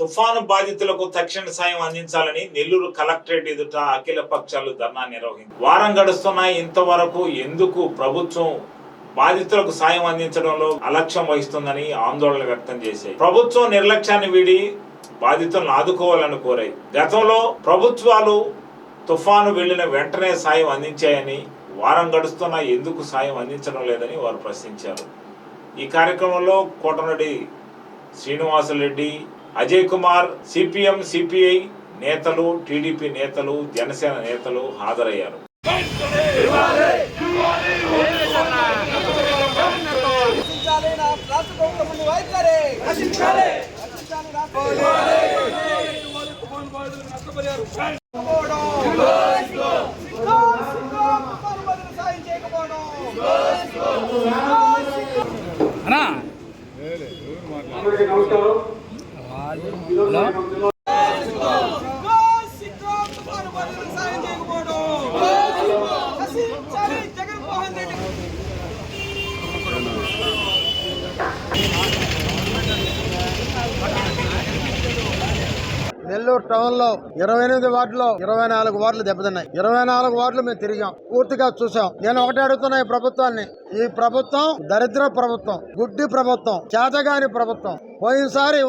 తుఫాను బాధితులకు తక్షణ సాయం అందించాలని నెల్లూరు కలెక్టరేట్ ఎదుట అఖిల పక్షాలు ధర్నా నిర్వహించారు వారం గడుస్తున్నా ఇంతవరకు ఎందుకు ప్రభుత్వం బాధితులకు సాయం అందించడంలో అలక్ష్యం వహిస్తుందని ఆందోళన వ్యక్తం చేశాయి. ప్రభుత్వం నిర్లక్ష్యాన్ని వీడి బాధితులను ఆదుకోవాలని కోరాయి. గతంలో ప్రభుత్వాలు తుఫాను వెళ్ళిన వెంటనే సాయం అందించాయని వారం గడుస్తున్నా ఎందుకు సాయం అందించడం లేదని వారు ప్రశ్నించారు. ఈ కార్యక్రమంలో కోటనడి శ్రీనివాసరెడ్డి అజయ్ కుమార్ సిపిఎం సిపిఐ నేతలు టీడీపీ నేతలు జనసేన నేతలు హాజరయ్యారు. రక్షించాలి నా నెల్లూరు టౌన్లో ఇరవై ఎనిమిది వార్డులో ఇరవై నాలుగు వార్డులు దెబ్బతిన్నాయి. ఇరవై నాలుగు వార్డులు మేము తిరిగాం. పూర్తిగా చూసాం. నేను ఒకటే అడుగుతున్నా ఈ ప్రభుత్వాన్ని. ఈ ప్రభుత్వం దరిద్ర ప్రభుత్వం గుడ్డి ప్రభుత్వం చేతగాని ప్రభుత్వం. పోయినసారి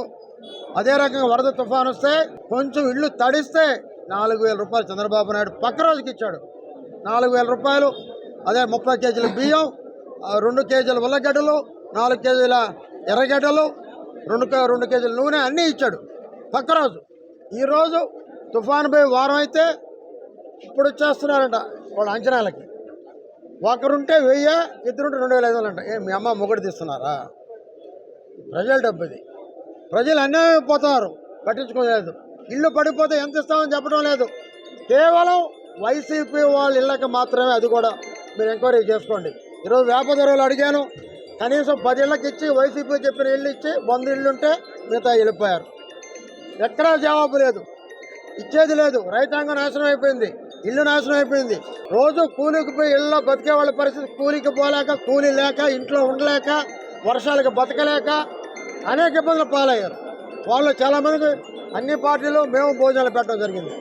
అదే రకంగా వరద తుఫాన్ వస్తే కొంచెం ఇల్లు తడిస్తే నాలుగు వేల రూపాయలు చంద్రబాబు నాయుడు పక్క రోజుకి ఇచ్చాడు. నాలుగు వేల రూపాయలు అదే ముప్పై కేజీల బియ్యం రెండు కేజీల ఉల్లగడ్డలు నాలుగు కేజీల ఎర్రగడ్డలు రెండు కే- రెండు కేజీల నూనె అన్నీ ఇచ్చాడు పక్క రోజు. ఈరోజు తుఫాను పోయి వారం అయితే ఇప్పుడు వచ్చేస్తున్నారంట వాళ్ళ అంచనాలకి. ఒకరుంటే వెయ్యి ఇద్దరుంటే రెండు వేల ఐదు వందలు అంట ఏ మీ అమ్మ మొగుడు తీస్తున్నారా? ప్రజల డబ్బు ఇది ప్రజలు అన్యాయం పోతారు పట్టించుకోలేదు. ఇల్లు పడిపోతే ఎంత ఇస్తామని చెప్పడం లేదు. కేవలం వైసీపీ వాళ్ళ ఇళ్ళకి మాత్రమే అది కూడా మీరు ఎంక్వైరీ చేసుకోండి. ఈరోజు వేపధరలు అడిగాను. కనీసం పది ఇళ్ళకి ఇచ్చి వైసీపీ చెప్పిన ఇల్లు ఇచ్చి వంద ఇల్లు ఉంటే మిగతా వెళ్ళిపోయారు. ఎక్కడా జవాబు లేదు. ఇచ్చేది లేదు. రైతాంగం నాశనం అయిపోయింది. ఇల్లు నాశనం అయిపోయింది. రోజు కూలికి పోయి ఇళ్ళలో బతికే వాళ్ళ పరిస్థితి కూలికి పోలేక కూలి లేక ఇంట్లో ఉండలేక వర్షాలకు బతకలేక అనేక ఇబ్బందులు పాలయ్యారు. వాళ్ళు చాలామందికి అన్ని పార్టీలు మేము భోజనాలు పెట్టడం జరిగింది.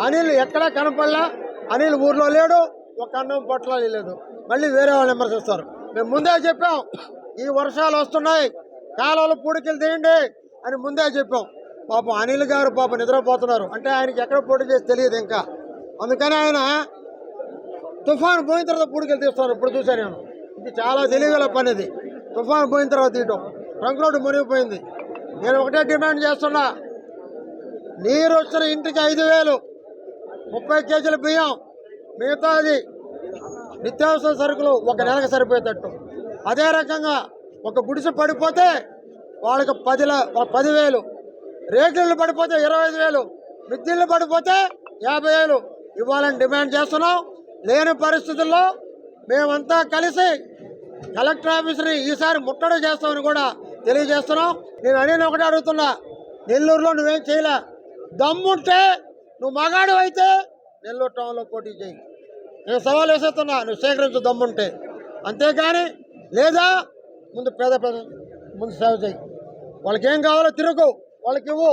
అనిల్ ఎక్కడా కనపడలా. అనిల్ ఊర్లో లేడు. ఒక అన్నం పొట్ల లేదు మళ్ళీ వేరే వాళ్ళు విమర్శిస్తారు మేము ముందే చెప్పాం ఈ వర్షాలు వస్తున్నాయి కాలువలు పూడికలు తీయండి అని ముందే చెప్పాం. పాపం అనిల్ గారు పాపం నిద్రపోతున్నారు. అంటే ఆయనకి ఎక్కడ పోటీ చేసి తెలియదు ఇంకా. అందుకని ఆయన తుఫాను పోయిన తర్వాత పూడికలు తీస్తున్నారు. ఇప్పుడు చూశాను నేను. ఇది చాలా తెలివిగల పని ఇది. తుఫాను పోయిన తర్వాత తీయటం. ట్రంక్ రోడ్డు మునిగిపోయింది. నేను ఒకటే డిమాండ్ చేస్తున్నా. నీరు వచ్చిన ఇంటికి ఐదు వేలు ముప్పై కేజీల బియ్యం మిగతాది నిత్యావసర సరుకులు ఒక నెలకు సరిపోయేటట్టు. అదే రకంగా ఒక గుడిసె పడిపోతే వాళ్ళకి పదిల పదివేలు రేకులు పడిపోతే ఇరవై ఐదు వేలు. మిద్దిళ్ళు పడిపోతే యాభై వేలు. ఇవ్వాలని డిమాండ్ చేస్తున్నాం. లేని పరిస్థితుల్లో మేమంతా కలిసి కలెక్టర్ ఆఫీస్ని ఈసారి ముట్టడి చేస్తామని కూడా తెలియజేస్తున్నాం నేను అని ఒకటే అడుగుతున్నా. నెల్లూరులో నువ్వేం చేయలే. దమ్ముంటే నువ్వు మగాడు అయితే నెల్లూరు టౌన్లో పోటీ చేయి. నేను సవాల్ వేసేస్తున్నా నువ్వు సేకరించు దమ్ముంటే. అంతేగాని లేదా ముందు పేద పేద ముందు సేవ చేయి. వాళ్ళకి ఏం కావాలో తిరుగు. వాళ్ళకి ఇవ్వు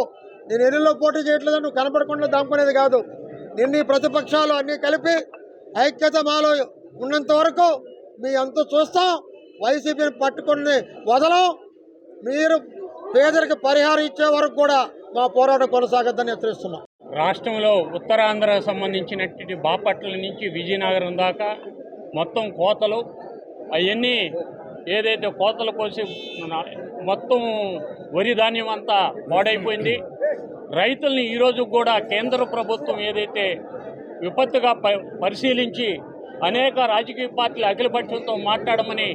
నేను ఎన్నిలో పోటీ చేయట్లేదు నువ్వు కనపడకుండా దాముకునేది కాదు. నిన్ని ప్రతిపక్షాలు అన్నీ కలిపి ఐక్యత మాలో ఉన్నంత వరకు మీ అంత చూస్తాం. వైసీపీని పట్టుకుని వదలం. మీరు పేదరికి పరిహారం ఇచ్చే వరకు కూడా మా పోరాటం కొనసాగద్దని హెచ్చరిస్తున్నాం. రాష్ట్రంలో ఉత్తరాంధ్ర సంబంధించినటువంటి బాపట్ల నుంచి విజయనగరం దాకా మొత్తం కోతలు అవన్నీ ఏదైతే కోతలు కోసి మొత్తం వరి ధాన్యం అంతా పాడైపోయింది. రైతుల్ని ఈరోజు కూడా కేంద్ర ప్రభుత్వం ఏదైతే విపత్తుగా ప- పరిశీలించి అనేక రాజకీయ పార్టీలు అఖిలపక్షంతో మాట్లాడమని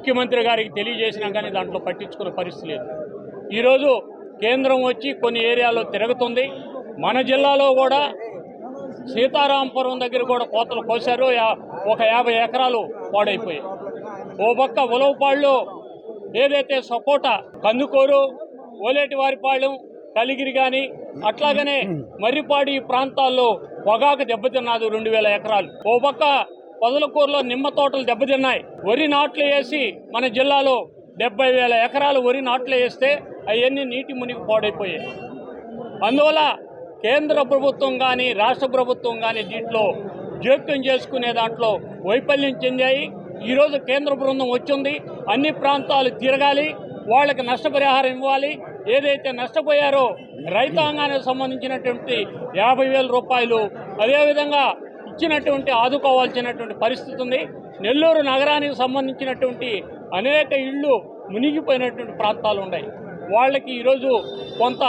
ముఖ్యమంత్రి గారికి తెలియజేసినా కానీ దాంట్లో పట్టించుకునే పరిస్థితి లేదు. ఈరోజు కేంద్రం వచ్చి కొన్ని ఏరియాలో తిరుగుతుంది. మన జిల్లాలో కూడా సీతారాంపురం దగ్గర కూడా కోతలు కోశారు. యా- ఒక యాభై ఎకరాలు పాడైపోయాయి. ఓ పక్క ఉలవపాళ్ళు ఏదైతే సపోటా కందుకూరు ఓలేటివారిపాళెం కలిగిరి కానీ అట్లాగనే మర్రిపాడు ఈ ప్రాంతాల్లో పొగాకు దెబ్బతిన్నది రెండు వేల ఎకరాలు. ఓ పక్క పొదలకూరులో నిమ్మ తోటలు దెబ్బతిన్నాయి. వరి నాట్లు వేసి మన జిల్లాలో డెబ్బై వేల ఎకరాలు వరి నాట్లు వేస్తే అవన్నీ నీటి మునిగి పాడైపోయాయి. అందువల్ల కేంద్ర ప్రభుత్వం కానీ రాష్ట్ర ప్రభుత్వం కానీ దీంట్లో జోక్యం చేసుకునే దాంట్లో వైఫల్యం చెందాయి. ఈరోజు కేంద్ర బృందం వచ్చింది. అన్ని ప్రాంతాలు తిరగాలి. వాళ్ళకి నష్టపరిహారం ఇవ్వాలి. ఏదైతే నష్టపోయారో రైతాంగానికి సంబంధించినటువంటి యాభై వేల రూపాయలు. అదేవిధంగా ఇచ్చినటువంటి ఆదుకోవాల్సినటువంటి పరిస్థితి ఉంది. నెల్లూరు నగరానికి సంబంధించినటువంటి అనేక ఇళ్ళు మునిగిపోయినటువంటి ప్రాంతాలు ఉన్నాయి. వాళ్ళకి ఈరోజు కొంత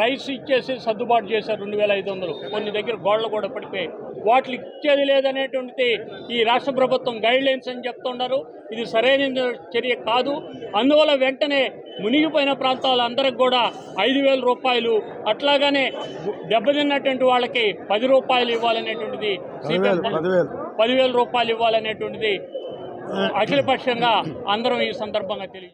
రైస్ ఇచ్చేసి సర్దుబాటు చేశారు రెండు వేల ఐదు వందలు. కొన్ని దగ్గర గోడలు కూడా పడిపోయాయి. వాటికి ఇచ్చేది లేదనేటువంటిది ఈ రాష్ట్ర ప్రభుత్వం గైడ్లైన్స్ అని చెప్తున్నారు ఇది సరైన చర్య కాదు. అందువల్ల వెంటనే మునిగిపోయిన ప్రాంతాలందరికి కూడా ఐదు వేల రూపాయలు అట్లాగానే దెబ్బతిన్నటువంటి వాళ్ళకి పది రూపాయలు ఇవ్వాలనేటువంటిది పదివేలు రూపాయలు ఇవ్వాలనేటువంటిది అఖిలపక్షంగా అందరం ఈ సందర్భంగా తెలియజేస్తాం